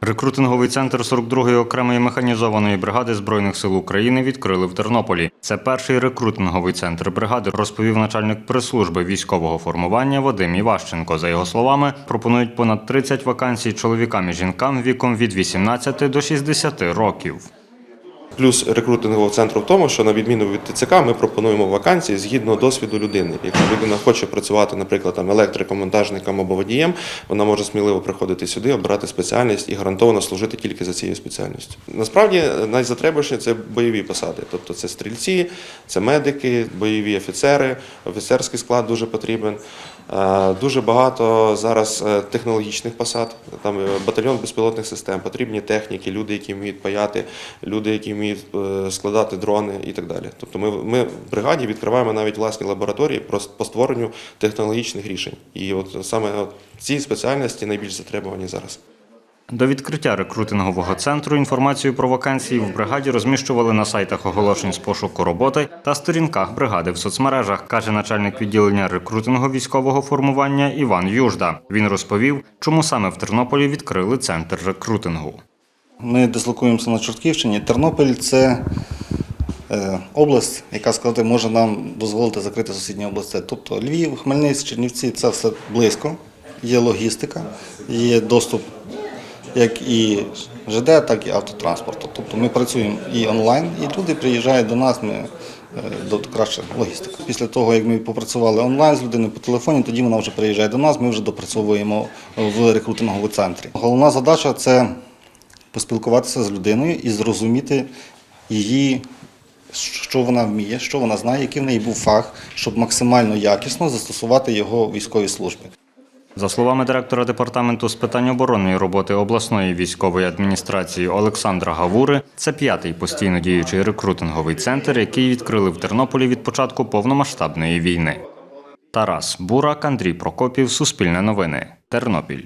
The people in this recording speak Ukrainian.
Рекрутинговий центр 42-ї окремої механізованої бригади Збройних сил України відкрили в Тернополі. Це перший рекрутинговий центр бригади, розповів начальник прес-служби військового формування Вадим Іващенко. За його словами, пропонують понад 30 вакансій чоловікам і жінкам віком від 18 до 60 років. Плюс рекрутингового центру в тому, що на відміну від ТЦК ми пропонуємо вакансії згідно досвіду людини. Якщо людина хоче працювати, наприклад, там електриком, монтажником або водієм, вона може сміливо приходити сюди, обирати спеціальність і гарантовано служити тільки за цією спеціальністю. Насправді найзатребувачі це бойові посади, тобто це стрільці, це медики, бойові офіцери, офіцерський склад дуже потрібен. Е, Дуже багато зараз е, технологічних посад. Там е, батальйон безпілотних систем, потрібні техніки, люди, які вміють паяти, люди, які вміють складати дрони і так далі. Тобто ми, ми в бригаді відкриваємо навіть власні лабораторії по створенню технологічних рішень. І от саме ці спеціальності найбільш затребувані зараз. До відкриття рекрутингового центру інформацію про вакансії в бригаді розміщували на сайтах оголошень з пошуку роботи та сторінках бригади в соцмережах, каже начальник відділення рекрутингу військового формування Іван Южда. Він розповів, чому саме в Тернополі відкрили центр рекрутингу. Ми дислокуємося на Чортківщині. Тернопіль це е, область, яка сказати, може нам дозволити закрити сусідні області. Тобто Львів, Хмельницький, Чернівці це все близько, є логістика, є доступ як і ЖД, так і автотранспорту. Тобто ми працюємо і онлайн, і люди приїжджають до нас. Ми е, до краще логістика. Після того, як ми попрацювали онлайн з людиною по телефоні, тоді вона вже приїжджає до нас. Ми вже допрацьовуємо в рекрутинговому центрі. Головна задача це поспілкуватися з людиною і зрозуміти її, що вона вміє, що вона знає, який в неї був фах, щоб максимально якісно застосувати його у військовій службі. За словами директора департаменту з питань оборонної роботи обласної військової адміністрації Олександра Гавури, це п'ятий постійно діючий рекрутинговий центр, який відкрили в Тернополі від початку повномасштабної війни. Тарас Бурак, Андрій Прокопів, Суспільне новини, Тернопіль.